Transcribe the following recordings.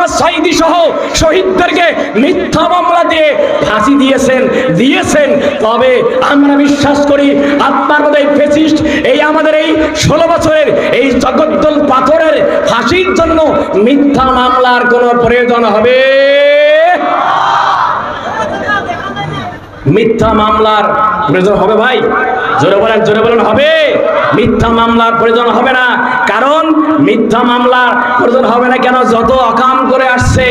মোহাম্মদ সাইদি সহ শহীদদেরকে মিথ্যা মামলা দিয়ে ফাঁসি দিয়েছেন দিয়েছেন। তবে আমরা বিশ্বাস করি আপনার মধ্যে ফেসিস্ট, এই আমাদের এই ষোলো বছরের এই জগদ্দল পাথরের ফাঁসির জন্য মিথ্যা মামলার কোনো প্রয়োজন হবে? মিথ্যা মামলার প্রয়োজন হবে ভাই। জোরে বলেন জোরে বলেন, হবে। মিথ্যা মামলার প্রয়োজন হবে না। কারণ মিথ্যা মামলার প্রয়োজন হবে না কেন? যত অকাম করে আসছে,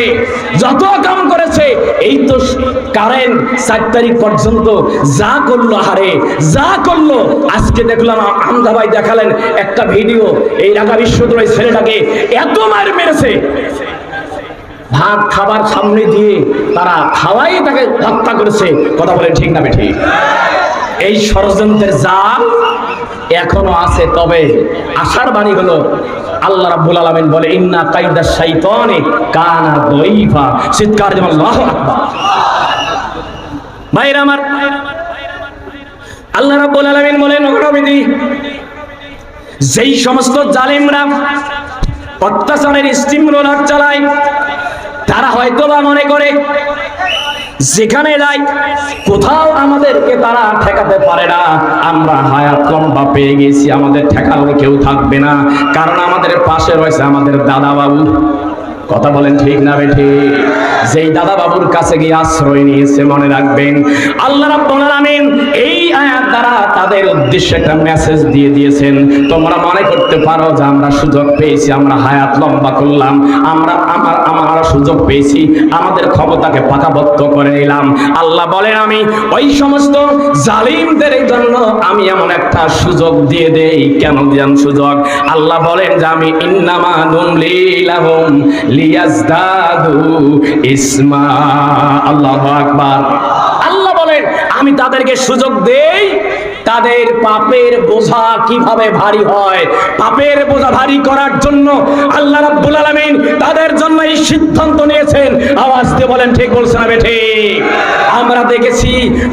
যত অকাম করেছে, এই তো কারেন্ট চার তারিখ পর্যন্ত যা করল হারে, যা করল, আজকে দেখলাম আমদা ভাই দেখালেন একটা ভিডিও, এই ঢাকা বিশ্ববিদ্যালয়ের ছেলেটাকে এত মার মেরেছে। ভাত খাবার সামনে দিয়ে তারা খাওয়াই তাকে হত্যা করেছে। কথা বলে ঠিক না ঠিক এই ষড়যন্ত্রের জাল এখনও আছে, তবে আশার বাণী হলো, আল্লাহ রাব্বুল আলামিন বলে, ইন্না কাইদা শাইতানে কানা দইফা চিৎকার যেমন আল্লাহু আকবার। ভাইরা আমার, আল্লাহ রাব্বুল আলামিন বলেন নগরবিধি যেই সমস্ত জালিমরা অত্যাচারের স্টিম রোলার চালায়, তারা হয়তো বা মনে করে যেখানে যাই, কোথাও আমাদেরকে তারা ঠেকাতে পারে না। আমরা হায়াত লম্বা পেয়ে গেছি, আমাদের ঠেকানোর কেউ থাকবে না। কারণ আমাদের পাশে রয়েছে আমাদের দাদা বাবু কথা বলেন ঠিক না বেঠি যেই দাদা বাবুর কাছে গিয়ে আশ্রয় নিয়েছে, মনে রাখবেন। আল্লাহ রাব্বুল এই আয়াত দ্বারা তাদের উদ্দেশ্যে একটা মেসেজ দিয়ে দিয়েছেন। তোমরা মনে করতে পারো যে আমরা সুযোগ পেয়েছি, আমরা হায়াত লম্বা করলাম। আমরা, আমার আমরা সুযোগ পেয়েছি, আমাদের ক্ষমতাকে পাকাবদ্ধ করে নিলাম। আল্লাহ বলেন, আমি ওই সমস্ত জালিমদের জন্য আমি এমন একটা সুযোগ দিয়ে দেই। কেন দিলাম সুযোগ? আল্লাহ বলেন যে, আমি ইন্নামা নুমলি লাহুম লিয়াজদাদু ইসমা। আল্লাহু আকবার। আল্লাহ বলেন, আমি তাদেরকে সুযোগ দেই তাদের পাপের বোঝা কীভাবে ভারী হয়? পাপের বোঝা ভারী করার জন্য আল্লাহ রাব্বুল আলামিন তাদের জন্য এই সিদ্ধান্ত নিয়েছেন। আওয়াজ দিয়ে বলেন, ঠিক বলছেন না ঠিক আমরা দেখেছি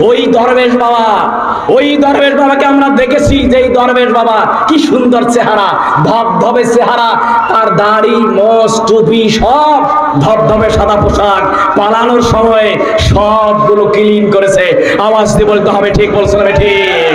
ওই দরবেশ বাবা, ওই দরবেশ বাবাকে আমরা দেখেছি যে এই দরবেশ বাবা কি সুন্দর চেহারা, ধবধবে চেহারা। তার দাড়ি, মোষ, টুপি সব ধবধবে সাদা পোশাক। পালানোর সময় সবগুলো ক্লিন করেছে। আওয়াজ দিয়ে বলতে হবে, ঠিক বলছেন না ঠিক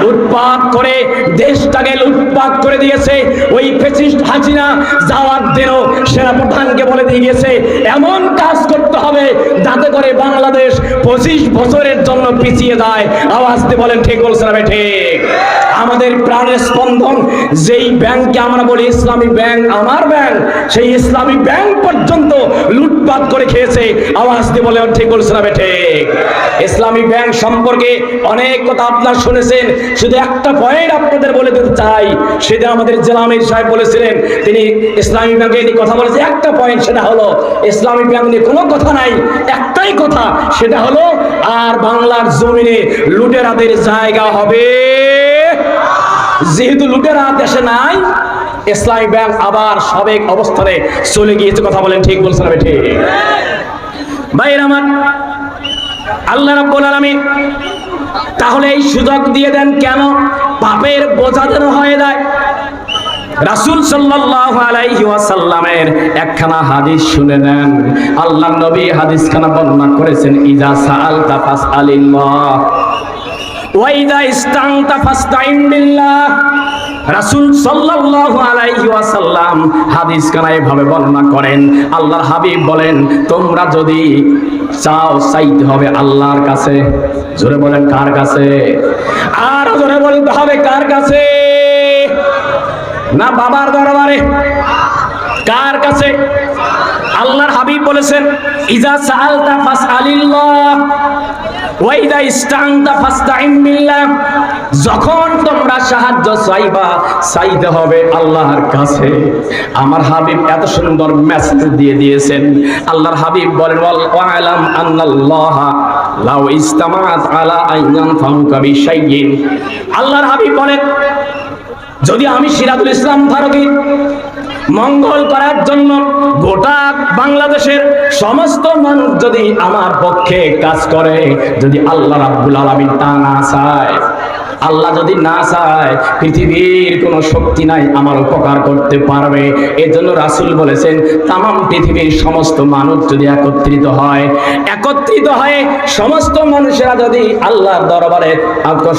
লুটপাট করে দেশটাকে লুটপাট করে দিয়েছে। ওই ফেসিস্ট হাসিনা যাওয়ার দিনও সেনাপ্রধানকে বলে দিয়ে গেছে এমন কাজ করতে হবে যাতে করে বাংলাদেশ পঁচিশ বছরের জন্য পিছিয়ে যায়। আওয়াজ দিয়ে বলেন, ঠিক বলছেন আমি ঠিক। আমাদের প্রাণের স্পন্দন, যেই ব্যাংককে আমরা বলি ইসলামী ব্যাংক, আমার ব্যাংক, সেই ইসলামী ব্যাংক পর্যন্ত লুটপাট করে খেয়েছে। আওয়াজ দিয়ে বলে ঠিক বলছেন আমি ঠিক। ইসলামী ব্যাংক সম্পর্কে অনেক কথা আপনার শুনেছেন শুধু একটা পয়েন্ট আপনাদের বলে দিতে চাই। সেটা আমাদের জেলা আমির সাহেব বলেছিলেন, তিনি ইসলামী ব্যাংকে কথা বলেছে একটা পয়েন্ট সেটা হলো, ইসলামী ব্যাংক নিয়ে কোনো কথা নাই, একটাই কথা, সেটা হলো, আর বাংলার জমিনে লুটেরাদের জায়গা হবে। যেহেতু লুটেরা দেশে নাই, ইসলামী ব্যাংক আবার সাবেক অবস্থানে চলে গিয়েছে, কথা বলেন ঠিক বলছেন আমি ঠিক? ভাইয়ের আমার, আল্লাহ রাব্বুল আলামিন তাহলে এই সুযোগ দিয়ে দেন কেন? পাপের বোঝা যেন হয়ে যায়। রাসূল ওয়াসাল্লামের একখানা হাদিস শুনে নেন। আল্লাহ নবী হাদিসখানা বর্ণনা করেছেন ইজা সাআলতা ফাসআলিল্লাহ। ওয়াইদা ইজা ইসতানতা ফাসতাইন বিল্লাহ। রাসূল সাল্লাল্লাহু আলাইহি ওয়াসাল্লাম হাদিস কানা এভাবে বর্ণনা করেন, আল্লাহর হাবিব বলেন, তোমরা যদি চাও চাইতে হবে আল্লাহর কাছে। জোরে বলেন, কার কাছে? আর জোরে বলতে হবে, কার কাছে? না, বাবার দরবারে। কার কাছে? আল্লাহর হাবিব বলেছেন, ইজা সাআলতা ফাসআলিল্লাহ। যখন তোমরা সাহায্য চাইবা, চাইতে হবে আল্লাহর কাছে। আমার হাবিব এত সুন্দর মেসেজ দিয়ে দিয়েছেন। আল্লাহর হাবিব বলেন আল্লাহর হাবিব বলেন, যদি আমি সিরাজুল ইসলাম ফারুকি মঙ্গল করার জন্য গোটা বাংলাদেশের সমস্ত মানুষ যদি আমার পক্ষে কাজ করে, যদি আল্লাহ রাব্বুল আলামিন তা না চায় আল্লাহ যদি না চায়, পৃথিবীর কোনো শক্তি নাই আমার উপকার করতে পারবে। এজন্য রাসুল বলেছেন তাম পৃথিবীর সমস্ত মানুষ যদি একত্রিত হয়, একত্রিত হয়ে সমস্ত মানুষেরা যদি আল্লাহর দরবারে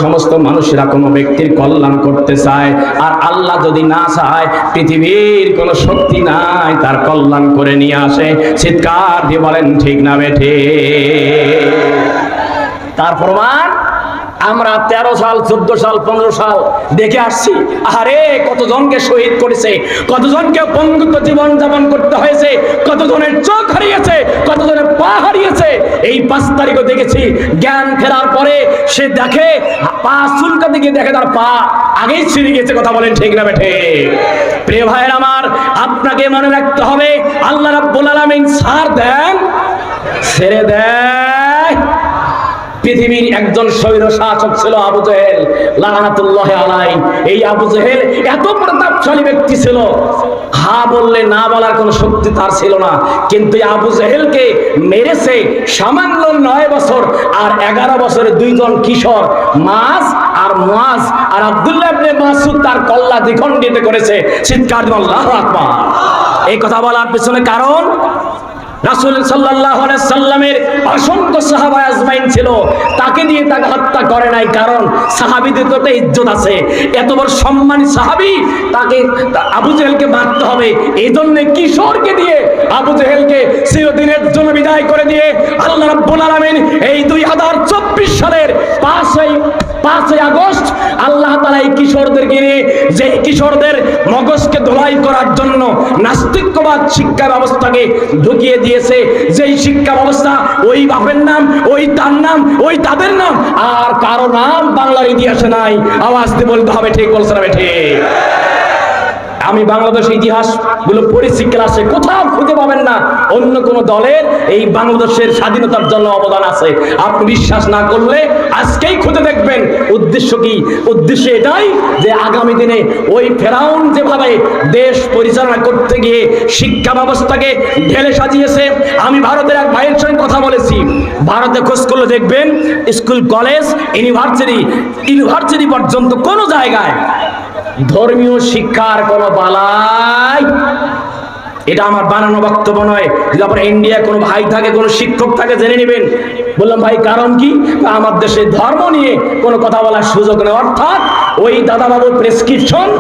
সমস্ত মানুষেরা কোনো ব্যক্তির কল্যাণ করতে চায়, আর আল্লাহ যদি না চায়, পৃথিবীর কোনো শক্তি নাই তার কল্যাণ করে নিয়ে আসে। চিৎকার দিয়ে বলেন, ঠিক না বেঠে। তার প্রমাণ? আমরা তেরো সাল, চোদ্দ সাল, পনেরো সাল দেখে আসছি আরে কতজনকে শহীদ করেছে, কতজনকে বন্ধুত্ব জীবন যাপন করতে হয়েছে, কতজনের চোখ হারিয়েছে, কতজনের পা হারিয়েছে, এই পাঁচ তারিখও দেখেছি, জ্ঞান ফেরার পরে সে দেখে, পা চুলকা গিয়ে দেখে তার পা আগেই ছিঁড়ে গেছে, কথা বলেন ঠিক না বেঠে। প্রে ভাইয়ের আমার, আপনাকে মনে রাখতে হবে, আল্লাহ রাব্বুল আলামিন সার দেন, ছেড়ে দেন। পৃথিবীর একজন শৈর শাসক ছিল আবু জেহেল, লানাতুল্লাহ আলাই এই আবু জেহেল এত প্রতাপশালী ব্যক্তি ছিল, হা বললে না বলার কোনো শক্তি তার ছিল না। কিন্তু আবু জেহেলকে মেরেছে সামান্য নয় বছর আর এগারো বছরে দুইজন কিশোর, মাস আর মাস আর আবদুল্লাহ ইবনে মাসুদ তার কল্লা দ্বিখণ্ডিত করেছে। চিৎকার আল্লাহ আকবার। এই কথা বলার পেছনে কারণ? রাসুল সাল্লাহ সাল্লামের অসংখ্য সাহাবা আজমাইন ছিল। তাকে দিয়ে তাকে হত্যা করে নাই, কারণ সাহাবিদের তো একটা ইজ্জত আছে। এত বড় সম্মান সাহাবি, তাকে আবু জেহেলকে মারতে হবে। এই জন্য কিশোরকে দিয়ে আবু জেহেলকে চিরদিনের জন্য বিদায় করে দিয়ে আল্লাহ রব্বুল আলমিন এই দুই হাজার চব্বিশ সালের পাঁচই পাঁচই আগস্ট আল্লাহ তালা এই কিশোরদেরকে নিয়ে যে কিশোরদের মগজকে দোলাই করার জন্য নাস্তিকবাদ শিক্ষা ব্যবস্থাকে ঢুকিয়ে দিয়েছে, যেই শিক্ষা ব্যবস্থা, ওই বাপের নাম, ওই তার নাম, ওই তাদের নাম, আর কারও নাম বাংলার ইতিহাসে নাই। আওয়াজ দিয়ে বলতে হবে, ঠিক বলছে না, ঠিক? আমি বাংলাদেশের ইতিহাসগুলো পড়েছি ক্লাসে, কোথাও খুঁজে পাবেন না। অন্য কোন দলের এই বাংলাদেশের স্বাধীনতার জন্য অবদান আছে। আপনি বিশ্বাস না করলে আজকেই খুঁজে দেখবেন। উদ্দেশ্য কি? উদ্দেশ্য এটাই যে আগামী দিনে ওই ফেরাউন যেভাবে দেশ পরিচালনা করতে গিয়ে শিক্ষা ব্যবস্থাকে ঢেলে সাজিয়েছে, আমি ভারতের এক ভাইয়ের সঙ্গে কথা বলেছি। ভারতে খোঁজ করলে দেখবেন, স্কুল, কলেজ, ইউনিভার্সিটি ইউনিভার্সিটি পর্যন্ত কোনো জায়গায় ধর্মীয় শিক্ষার কোনো বালাই। এটা আমার বানানো বক্তব্য নয়। যদি আপনার ইন্ডিয়া কোনো ভাই থাকে, কোনো শিক্ষক থাকে, জেনে নেবেন। বললাম, ভাই, কারণ কি? আমার দেশে ধর্ম নিয়ে কোনো কথা বলার সুযোগ নেই। অর্থাৎ ওই দাদাবাবুর প্রেসক্রিপশন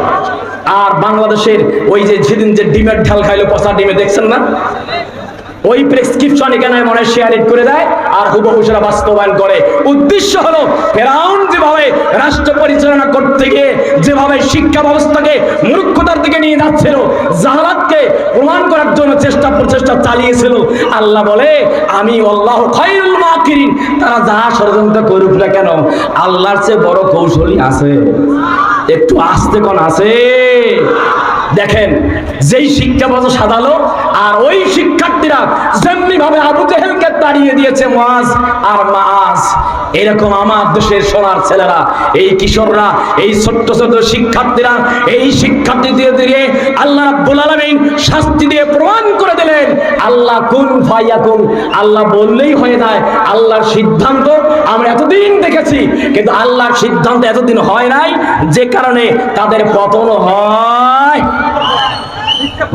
আর বাংলাদেশের ওই যে যেদিন যে ডিমের ঢাল খাইলো, পচা ডিমে, দেখছেন না? ওই প্রেসক্রিপশন এখানে মনে শেয়ারিট করে দেয় আর হুবহু সেটা বাস্তবায়ন করে। উদ্দেশ্য হলো ফেরাউন যেভাবে রাষ্ট্র পরিচালনা করতে গিয়ে, যেভাবে শিক্ষা ব্যবস্থাকে মূর্খতার দিকে নিয়ে যাচ্ছিল, জাহালাতকে প্রমাণ করার জন্য চেষ্টা প্রচেষ্টা চালিয়েছিল। আল্লাহ বলে, আমি আল্লাহ খাইরুল মাকিরিন। তারা যাহা ষড়যন্ত্র করুক না কেন, আল্লাহর চেয়ে বড় কৌশলী আছে। একটু আসতে কোন আছে? দেখেন, যেই শিক্ষা বছর সাদালো আর ওই শিক্ষার্থীরা যেমনি ভাবে আবু জেহেলকে তাড়িয়ে দিয়েছে মাস আর মাস এরকম আমার দেশের সোনার ছেলেরা, এই কিশোররা, এই ছোট্ট ছোট শিক্ষার্থীরা, এই শিক্ষার্থী দিয়ে দিয়ে আল্লাহ রাব্বুল আলামিন শাস্তি দিয়ে প্রমাণ করে দিলেন, আল্লাহ কুন ফাইয়াকুন আল্লাহ বললেই হয়ে যায়, আল্লাহর সিদ্ধান্ত আমরা এতদিন দেখেছি, কিন্তু আল্লাহর সিদ্ধান্ত এতদিন হয় নাই, যে কারণে তাদের পতন হয়।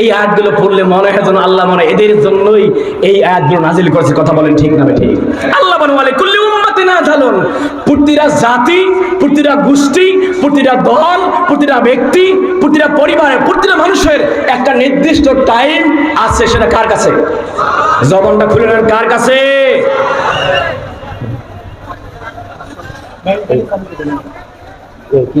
এই আয়াতগুলো পড়লে মনে হয় যেন আল্লাহ মনে এদের জন্যই এই আয়াতগুলো নাজিল করেছে। কথা বলেন ঠিক না ঠিক আল্লাহ বলে কুল্লি উম্মতি না ঢালুন প্রতিটা জাতি প্রতিটা গোষ্ঠী প্রতিটা দল প্রতিটা ব্যক্তি প্রতিটা পরিবারে প্রতিটা মানুষের একটা নির্দিষ্ট টাইম আছে সেটা কার কাছে? জবনটা খুলে নেন কার কাছে? কি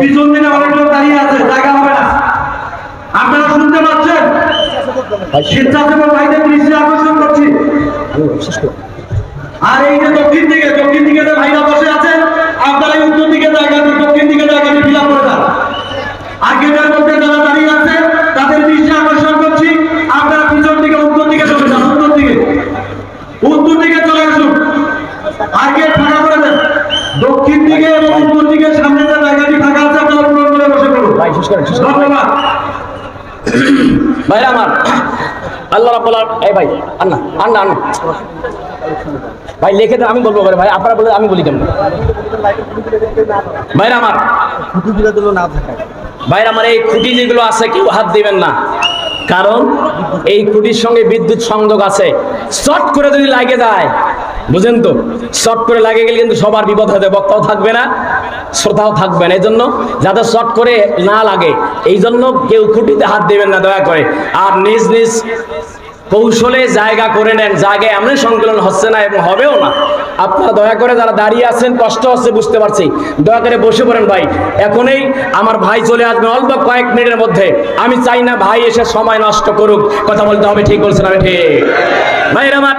পিছন দিকে অনেক লোক দাঁড়িয়ে আছে জায়গা হবে না। আপনারা শুনতে পাচ্ছেন? স্বেচ্ছাসেবক ভাইদের দৃষ্টি আকর্ষণ করছি আর এই যে দক্ষিণ দিকে দক্ষিণ দিকে যে ভাইরা বসে আছেন আপনারা এই উত্তর দিকে জায়গাটি দক্ষিণ দিকে জায়গাটি ফিল করে দেন আর গেটের মধ্যে যারা দাঁড়িয়ে আছে তাদের দৃষ্টি আকর্ষণ করছি আপনারা পিছন দিকে উত্তর দিকে চলে যান উত্তর দিকে উত্তর দিকে চলে আসুন আর গেট ফাঁকা করে দেন দক্ষিণ দিকে এবং উত্তর দিকে সামনে যে জায়গাটি ফাঁকা আছে আপনারা পূরণ করে বসে পড়ুন ভাই শেষ করেন শেষ করেন। ধন্যবাদ ভাইরা আমার আল্লাহ রাব্বুল আলামিন এই ভাই আন্না আন্না ভাই, লিখে দেন আমি বলব ভাই, আপনারা বলে, আমি বলি কেমন? ভাইরা আমার। ভাইরা আমার, এই খুঁটি যেগুলো আছে, কেউ হাত দিবেন না। কারণ এই খুঁটির সঙ্গে বিদ্যুৎ সংযোগ আছে। শর্ট করে যদি লাগে যায় বুঝেন তো? শর্ট করে লাগে গেলে কিন্তু সবার বিপদ হতে বক্তাও থাকবে না, শ্রোতাও থাকবে না। এই জন্য যাতে শর্ট করে না লাগে এই জন্য কেউ খুঁটিতে হাত দেবেন না, দয়া করে। আর নিজ নিজ কৌশলে জায়গা করে নেন। জায়গায় এমন সংকলন হচ্ছে না এবং হবেও না। আপনারা দয়া করে যারা দাঁড়িয়ে আছেন, কষ্ট হচ্ছে, বুঝতে পারছি। দয়া করে বসে পড়েন ভাই। এখনই আমার ভাই চলে আসবে অল্প কয়েক মিনিটের মধ্যে। আমি চাই না ভাই এসে সময় নষ্ট করুক। কথা বলতে হবে, ঠিক বলছেন আমি, ঠিক। ভাইয়ের আমার,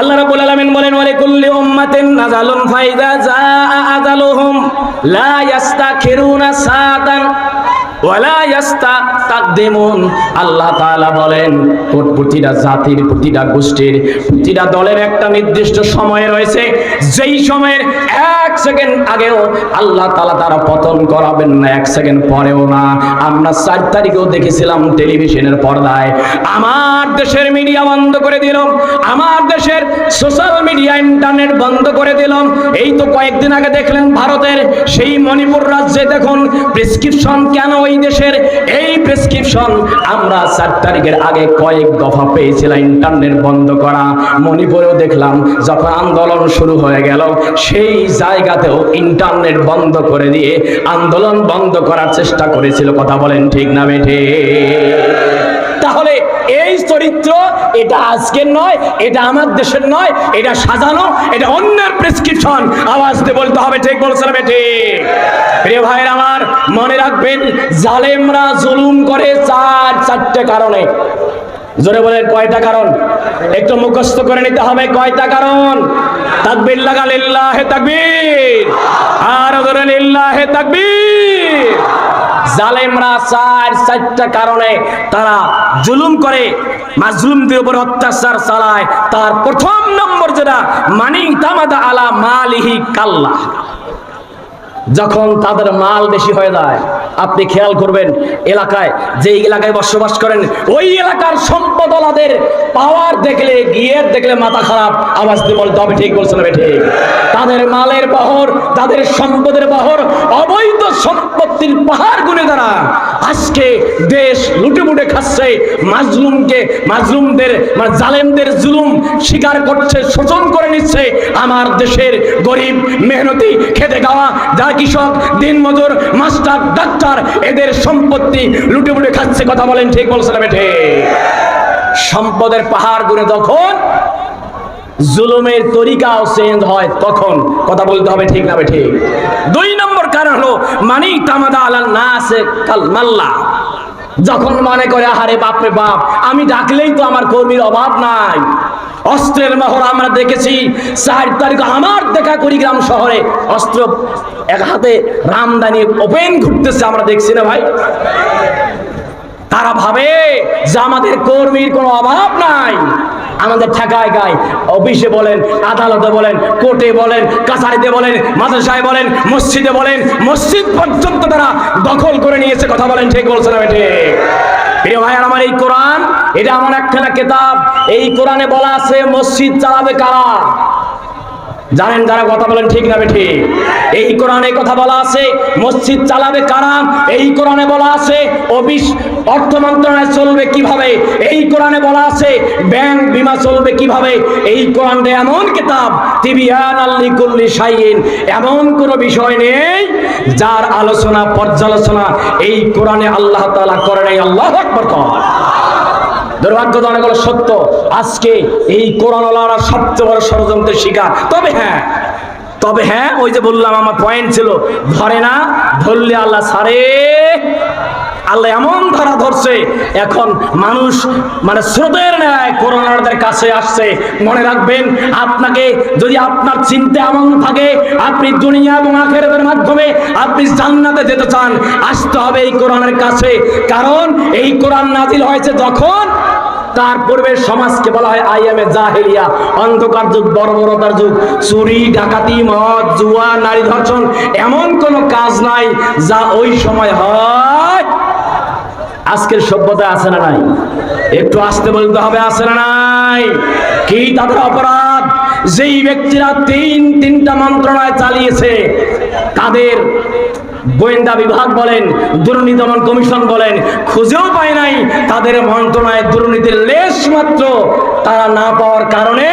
আল্লাহ রাব্বুল আলামিন বলেন ওয়া লিকুল্লি উম্মাতিন আজালুন ফাইদা জাআ আজালুহুম লা ইস্তাখিরুনা সাআতান আল্লাহ তাআলা বলেন প্রত- প্রতিটা জাতির, প্রতিটা গোষ্ঠীর, প্রতিটা দলের একটা নির্দিষ্ট সময় রয়েছে। যেই সময়ের এক সেকেন্ড আগেও আল্লাহ তাআলা তারা পতন করাবেন না, এক সেকেন্ড পরেও না। আমরা চার তারিখেও দেখেছিলাম টেলিভিশনের পর্দায়, আমার দেশের মিডিয়া বন্ধ করে দিলাম আমার দেশের সোশ্যাল মিডিয়া, ইন্টারনেট বন্ধ করে দিলাম এই তো কয়েকদিন আগে দেখলেন ভারতের সেই মণিপুর রাজ্যে দেখুন, প্রেসক্রিপশন কেন ওই দেশের এই প্রেসক্রিপশন আমরা চার তারিখের আগে কয়েক দফা পেয়েছিলাম ইন্টারনেট বন্ধ করা। মণিপুরেও দেখলাম যখন আন্দোলন শুরু হয়ে গেল, সেই জায়গাতেও ইন্টারনেট বন্ধ করে দিয়ে আন্দোলন বন্ধ করার চেষ্টা করেছিল। কথা বলেন ঠিক না বেঠে এই চরিত্র এটা আজকের নয়, এটা আমার দেশের নয়, এটা সাজানো, এটা অন্যের প্রেসক্রিপশন আওয়াজ দিয়ে বলতে হবে, ঠিক বলছেন বেটে প্রিয় ভাইয়ের আমার, মনে রাখবেন, জালেমরা জুলুম করে চার, চারটে কারণে। জোরে বলেন, কয়টা কারণ? একটু মুখস্থ করে নিতে হবে, কয়টা কারণ? তাকবীর লাগা লিল্লাহে তাকবীর। আর জোরে, লিল্লাহে তাকবীর। জালেমরা চার, চারটা কারণে তারা জুলুম করে। মাজলুমদের উপর অত্যাচার চালায়। তার প্রথম নম্বর যেটা মানি তামাদা আলা মালিহি কাল্লা। যখন তাদের মাল বেশি হয়ে যায়, আপনি খেয়াল করবেন, এলাকায় যে এলাকায় বসবাস করেন, ওই এলাকার সম্পদওয়ালাদের পাওয়ার দেখলে, গিয়ের দেখলে মাথা খারাপ, আওয়াজ দিয়ে বলতে হবে ঠিক বলছেন ঠিক। তাদের মালের বহর, তাদের সম্পদের বহর, অবৈধ সম্পত্তির পাহাড় গুনে দ্বারা আজকে দেশ লুটে মুটে খাচ্ছে, মাজলুমকে, মাজলুমদের মানে জালেমদের জুলুম স্বীকার করছে, শোষণ করে নিচ্ছে, আমার দেশের গরিব, মেহনতি, খেতে খাওয়া, যা কৃষক, দিনমজুর, মাস্টার, ডাক্তার, এদের সম্পত্তি লুটে মুটে খাচ্ছে, কথা বলেন ঠিক বলছেন বেঠে? সম্পদের পাহাড় গুনে তখন জুলুমের তরিকাও চেঞ্জ হয়, তখন কথা বলতে হবে ঠিক না বে ঠিক দুই নম্বর কারণ হলো, মানি তামাদা আলাল না আছে কাল মাল্লা। যখন মনে করে, আহারে বাপরে বাপ, আমি ডাকলেই তো আমার কর্মীর অভাব নাই। অস্ত্রের মহড়া আমরা দেখেছি। চার তারিখ আমার দেখা কুড়িগ্রাম শহরে অস্ত্র এক হাতে রামদানি ওপেন ঘুরতেছে, আমরা দেখছি না ভাই। তারা ভাবে যে আমাদের কর্মীর কোনো অভাব নাই। আমাদের ঠেকায় গায়। অফিসে বলেন, আদালতে বলেন, কোর্টে বলেন, কাছারিতে বলেন, মাদ্রাসায় বলেন, মসজিদে বলেন, মসজিদ পর্যন্ত তারা দখল করে নিয়েছে। কথা বলেন, ঠিক বলছেন আমি ঠিক? প্রিয় ভাই আমার এই কোরআন এটা এমন একখানা কেতাব। এই কোরআনে বলা আছে, মসজিদ চালাবে কারা? জানেন যারা কথা বলেন ঠিক না ঠিক এই কোরআনে কথা বলা আছে, মসজিদ চালাবে কারা? এই কোরআনে বলা আছে, অফিস, অর্থ মন্ত্রণালয় চলবে কীভাবে? এই কোরআনে বলা আছে, ব্যাংক বিমা চলবে কীভাবে? এই কোরআনটা এমন কিতাব তিবিয়ান আল্লি শাইইন। এমন কোনো বিষয় নেই যার আলোচনা, পর্যালোচনা এই কোরআনে আল্লাহ তাআলা করে নাই, আল্লাহ আকবার কর দুর্ভাগ্যজনক হলো সত্য। আজকে এই কোরআনওয়ালারা সবচেয়ে বড় ষড়যন্ত্রের শিকার। তবে হ্যাঁ তবে হ্যাঁ ওই যে বললাম, আমার পয়েন্ট ছিল, ধরে না, ধরলে আল্লাহ সারে আল্লাহ এমন ধরা ধরছে, এখন মানুষ মানে স্রোতের ন্যায় করোনাদের কাছে আসছে। মনে রাখবেন, আপনাকে যদি আপনার চিন্তা এমন থাকে, আপনি দুনিয়া এবং আখেরাতের মাধ্যমে আপনি জান্নাতে যেতে চান, আসতে হবে এই কোরআনের কাছে। কারণ এই কোরআন নাজিল হয়েছে যখন তার পূর্বের সমাজকে বলা হয় আইএমএ জাহেলিয়া অন্ধকার যুগ বর্বরতার যুগ, চুরি, ডাকাতি, মদ, জুয়া, নারী ধর্ষণ, এমন কোনো কাজ নাই যা ওই সময় হয়। আজকের সভ্যতা আছে না নাই? একটু আসতে বলতে হবে, আছে না নাই? কি তাদের অপরাধ? যেই ব্যক্তিরা তিন তিনটা মন্ত্রণায় চালিয়েছে, তাদের গোয়েন্দা বিভাগ বলেন, দুর্নীতি দমন কমিশন বলেন, খুঁজেও পায় নাই। তাদের মন্ত্রণায় দুর্নীতির লেশ মাত্র। তারা না পাওয়ার কারণে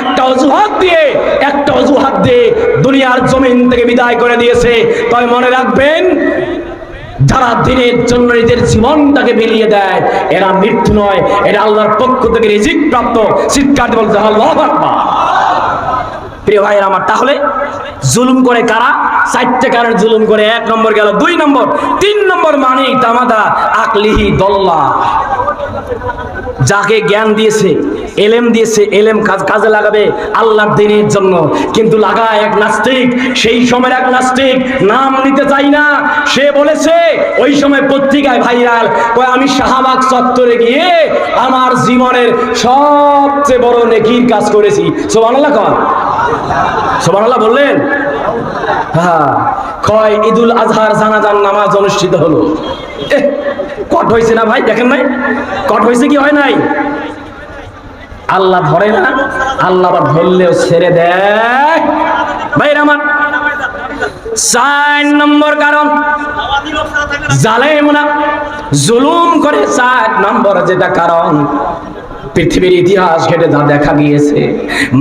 একটা অজুহাত দিয়ে, একটা অজুহাত দিয়ে দুনিয়ার জমিন থেকে বিদায় করে দিয়েছে। তবে মনে রাখবেন, যারা দিনের জন্য নিজের জীবনটাকে বিলিয়ে দেয়, এরা মৃত্যু নয়, এরা আল্লাহর পক্ষ থেকে রিজিক প্রাপ্ত। চিৎকার বলতে আল্লাহ প্রিয় ভাইয়ের আমার, তাহলে জুলুম করে কারা? চারটে কারণ জুলুম করে, এক নম্বর গেল দুই নম্বর, তিন নম্বর মানি তামাদা, আকলিহি দল্লা। যাকে জ্ঞান দিয়েছে, এলেম দিয়েছে, এলেম কাজ, কাজে লাগাবে আল্লাহর দিনের জন্য। কিন্তু লাগায় এক নাস্তিক, সেই সময়ের এক নাস্তিক নাম নিতে চাই না। সে বলেছে, ওই সময় পত্রিকায় ভাইরাল, কয়, আমি শাহবাগ চত্বরে গিয়ে আমার জীবনের সবচেয়ে বড় নেকির কাজ করেছি। সোবানাল্লাহ কন। সোবানাল্লাহ বললেন? হ্যাঁ। কয়, ঈদুল আজহার জানাজান নামাজ অনুষ্ঠিত হলো। কট হয়েছে না ভাই, দেখেন নাই? কট হয়েছে কি হয় নাই? আল্লাহ ধরে না, আল্লাহ আবার ধরলেও ছেড়ে দেয়। ভাইরা আমার চার নম্বর কারণ জালেম না জুলুম করে চার নম্বর যেটা কারণ, পৃথিবীর ইতিহাস ঘেটে যা দেখা গিয়েছে,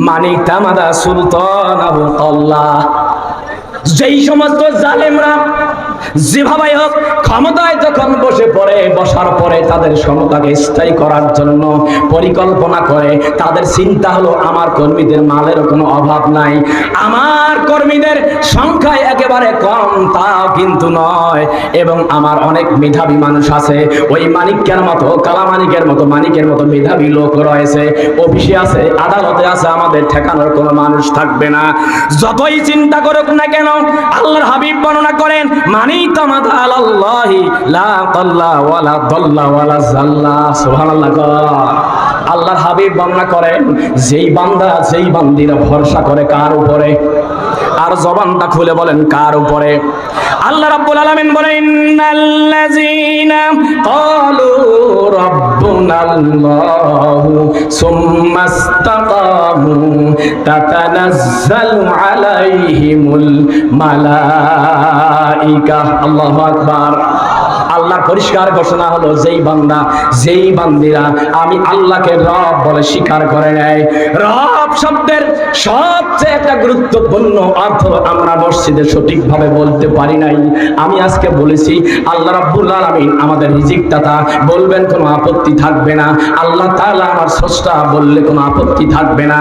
মানিক তামাদা সুলতান আবু আল্লাহ যেই সমস্ত জালেমরা যেভাবে হোক, ক্ষমতায় যখন বসে পড়ে, বসার পরে তাদের ক্ষমতাকে স্থায়ী করার জন্য পরিকল্পনা করে, তাদের চিন্তা হলো, আমার কর্মীদের মালের কোনো অভাব নাই। আমার কর্মীদের সংখ্যায় একেবারে কম, তাও কিন্তু নয়। এবং আমার অনেক মেধাবী মানুষ আছে, ওই মানিকের মতো, কালা মানিকের মতো মানিকের মতো মেধাবী লোক রয়েছে, অফিসে আছে, আদালতে আছে, আমাদের ঠেকানোর কোনো মানুষ থাকবে না। যতই চিন্তা করুক না কেন, আল্লাহর হাবিব বর্ণনা করেন মানি তামাদা আলাল্লাহি লা তাল্লা ওয়ালা দাল্লা ওয়ালা জাল্লা সুবহানাল্লাহ আল্লাহর হাবিব বর্ণনা করেন, যেই বান্দা যেই বান্দিরা ভরসা করে কার উপরে? আর জবানটা খুলে বলেন, কার উপরে? আল্লাহ রাব্বুল আলামিন বলেন, ইন্নাল্লাযীনা ক্বালু রাব্বুনাল্লাহু সুম্মা ইসতাকামু তাতানাজ্জালু আলাইহিমুল মালাইকা। আল্লাহু আকবার। আল্লাহর পরিষ্কার ঘোষণা হলো, যেই বান্দা, যেই বান্দিরা, আমি আল্লাহকে রব বলে স্বীকার করে নেয়। রব শব্দের সবচেয়ে একটা গুরুত্বপূর্ণ অর্থ আমরা মসজিদে সঠিকভাবে বলতে পারি নাই। আমি আজকে বলেছি, আল্লাহ রাব্বুল আলামিন আমাদের রিজিক দাতা বলবেন কোনো আপত্তি থাকবে না। আল্লাহ তাআলা আমার স্রষ্টা, বললে কোনো আপত্তি থাকবে না।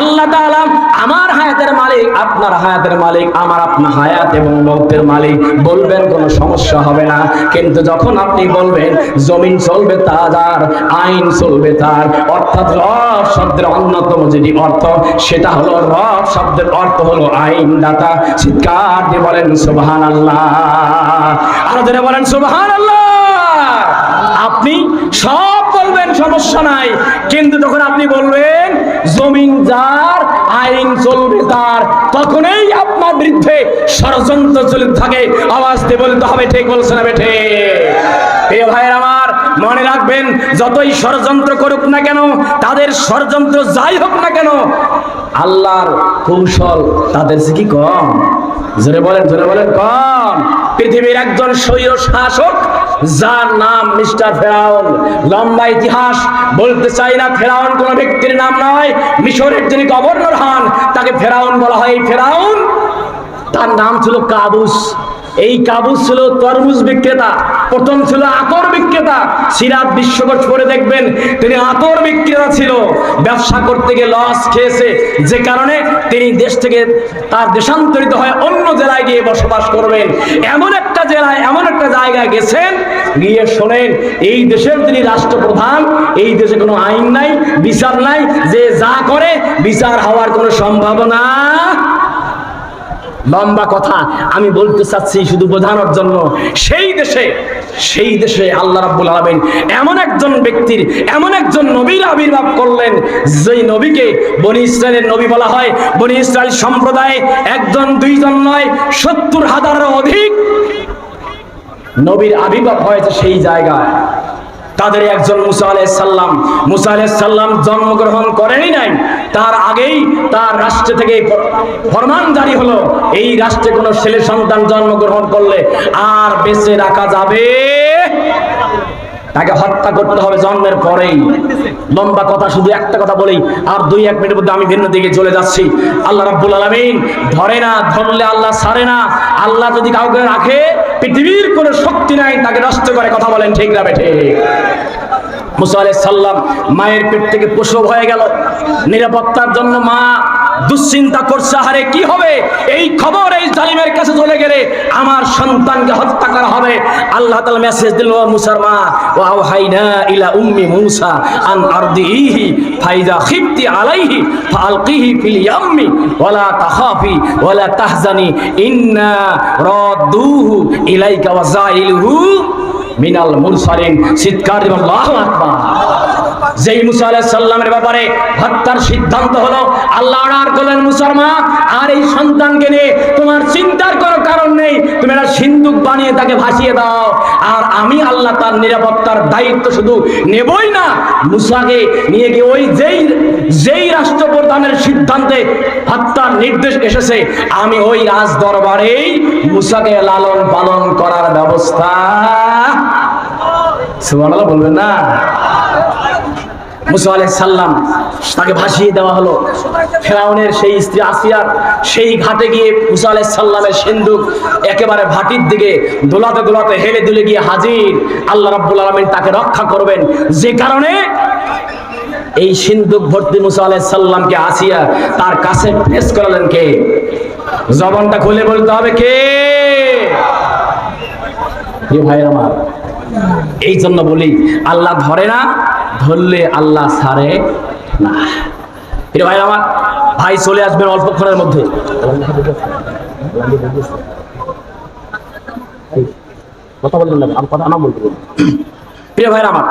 আল্লাহ তাআলা আমার হায়াতের মালিক, আপনার হায়াতের মালিক, আমার আপনার হায়াত এবং মৌতের মালিক, বলবেন কোনো সমস্যা হবে না। কিন্তু যখন আপনি বলবেন, জমিন চলবে তার আইন চলবে তার, অর্থাৎ রব শব্দের অন্যতম যেটি অর্থ, সেটা হলো রব শব্দের অর্থ হলো আইন দাতা চিৎকার দিয়ে বলেন সুবহান আল্লাহ আরও বলেন সুবহান আল্লাহ আপনি সব সমস্যা নাই। কিন্তু যখন আপনি বলবেন, জমিন যার, আইন চলবে তার, তখনই আপনার বিরুদ্ধে ষড়যন্ত্র চলতে থাকে। আওয়াজ দিয়ে বলতে হবে, ঠিক বলছে না বেঠে প্রিয় ভাইয়ের আমার, মনে রাখবেন, যতই ষড়যন্ত্র করুক না কেন, তাদের ষড়যন্ত্র যাই হোক না কেন, আল্লাহর কৌশল তাদের কি কম? জোরে বলেন জোরে বলেন, কম। পৃথিবীর একজন স্বৈর শাসক, যার নাম মিস্টার ফেরাউন। লম্বা ইতিহাস, বলতে চাই না ফেরাউন কোন ব্যক্তির নাম নয়, মিশরের যিনি গভর্নর হন, তাকে ফেরাউন বলা হয়। ফেরাউন, তার নাম ছিল কাবুস। এই কাবুস ছিল তরমুজ বিক্রেতা, প্রথম ছিল আতর বিক্রেতা। সিরাত বিশ্বকোষ পরে দেখবেন তিনি আতর বিক্রেতা ছিল। ব্যবসা করতে গিয়ে লস খেয়েছে। যে কারণে তিনি দেশ থেকে তার দেশান্তরিত হয়ে অন্য জেলায় গিয়ে বসবাস করবেন। এমন একটা জেলায়, এমন একটা জায়গায় গেছেন, গিয়ে শোনেন, এই দেশের তিনি রাষ্ট্রপ্রধান, এই দেশে কোনো আইন নাই, বিচার নাই, যে যা করে, বিচার হওয়ার কোনো সম্ভাবনা লম্বা কথা আমি বলতে চাচ্ছি শুধু বোঝানোর জন্য। সেই দেশে সেই দেশে আল্লাহ রাব্বুল আলামিন এমন একজন ব্যক্তির, এমন একজন নবীর আবির্ভাব করলেন, যেই নবীকে বনি ইসরায়েলের নবী বলা হয়। বনি ইসরায়েল সম্প্রদায়ে একজন, দুইজন নয়, সত্তর হাজারেরও অধিক নবীর আবির্ভাব হয়েছে সেই জায়গায়। তাদের একজন মুসা আলাইসাল্লাম মুসা আলাইসাল্লাম জন্মগ্রহণ করেনই নাই। তার আগেই তার রাষ্ট্র থেকে ফরমান জারি হলো। এই রাষ্ট্রে কোনো ছেলে সন্তান জন্মগ্রহণ করলে আর বেঁচে রাখা যাবে তাকে হত্যা করতে হবে জন্মের পরেই। লম্বা কথা, শুধু একটা কথা বলেই আর দুই, এক মিনিটের মধ্যে আমি ভিন্ন দিকে চলে যাচ্ছি। আল্লাহ রাব্বুল আলামিন ধরে না, ধরলে আল্লাহ ছাড়ে না। আল্লাহ যদি কাউকে রাখে, পৃথিবীর কোনো শক্তি নাই, তাকে নষ্ট করে কথা বলেন ঠিক না বেঠে মুসা আলাইহিস সাল্লাম মায়ের পেট থেকে প্রসব হয়ে গেল। নিরাপত্তার জন্য মা দুশ্চিন্তা করছে আরে কি হবে? এই খবর এই জালিমের কাছে চলে গেলে আমার সন্তানকে হত্যা করা হবে। আল্লাহ তাআলা মেসেজ দিল, ও মুসার মা, ওয়া আওহাইনা ইলা উম্মি মুসা আন আরদিহি ফাইজা খিফতি আলাইহি ফালকিহি ফিল ইয়াম্মি ওয়ালা তাখাফি ওয়ালা তাহজানি ইন্না রাদ্দুহু ইলাইকা ওয়া জাইলুহু মিনাল মুরসালিন। চিৎকার আল্লাহু আকবার। যেই মুসা সালামের ব্যাপারে হত্যার সিদ্ধান্ত হলো আল্লাহ আর করলেন মুসলমা আর এই সন্তানকে নিয়ে তোমার চিন্তার কোনো কারণ নেই, তুমি একটা সিন্দুক বানিয়ে তাকে ভাসিয়ে দাও। আর আমি আল্লাহ তার নিরাপত্তার দায়িত্ব শুধু নেবই না, মুসাকে নিয়ে গিয়ে ওই যেই যেই রাষ্ট্রপ্রধানের সিদ্ধান্তে হত্যার নির্দেশ এসেছে, আমি ওই রাজ দরবারেই মুসাকে লালন পালন করার ব্যবস্থা। বলবেন না? মুসা সাল্লাম তাকে ভাসিয়ে দেওয়া হলো। ফেরাউনের সেই স্ত্রী আসিয়ার সেই ঘাটে গিয়ে মুসা সাল্লামের সিন্ধুক একেবারে ভাটির দিকে দোলাতে দোলাতে হেলে দুলে গিয়ে হাজির। আল্লাহ রাব্বুল আলামিন তাকে রক্ষা করবেন। যে কারণে এই সিন্ধুক ভর্তি মুসা সাল্লামকে আসিয়া তার কাছে প্রেস করালেন কে? জবানটা খুলে বলতে হবে কে? ভাই আমার, এই জন্য বলি, আল্লাহ ধরে না ধরলে আল্লাহ ছাড়ে না। এটা ভাই আমার ভাই চলে আসবেন অল্পক্ষণের মধ্যে। কথা বলবেন না আমি কথা না বলতে। প্রিয় ভাইরা আমার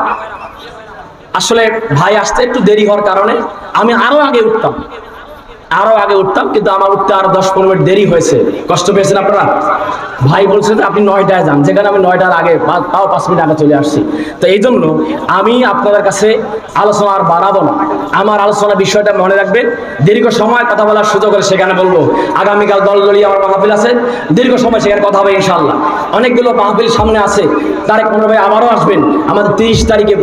আসলে ভাই আসতে একটু দেরি হওয়ার কারণে আমি আরও আগে উঠতাম। আরও আগে উঠতাম কিন্তু আমার উঠতে আরও দশ পনেরো মিনিট দেরি হয়েছে। কষ্ট পেয়েছেন আপনারা? ভাই বলছেন যে আপনি নয়টায় যান। যেখানে আমি নয়টার আগে তাও পাঁচ মিনিট আগে চলে আসছি। তো এই জন্য আমি আপনাদের কাছে আলোচনা আর বাড়াবো না। আমার আলোচনা বিষয়টা মনে রাখবেন। দীর্ঘ সময় কথা বলার সুযোগ হলে সেখানে বলব, আগামীকাল দল দলীয় আমার মাহফিল আছে। দীর্ঘ সময় সেখানে কথা হবে ইনশাল্লাহ অনেকগুলো মাহফিল সামনে আছে। তারেক মনে ভাই আবারও আসবেন। আমাদের তিরিশ তারিখে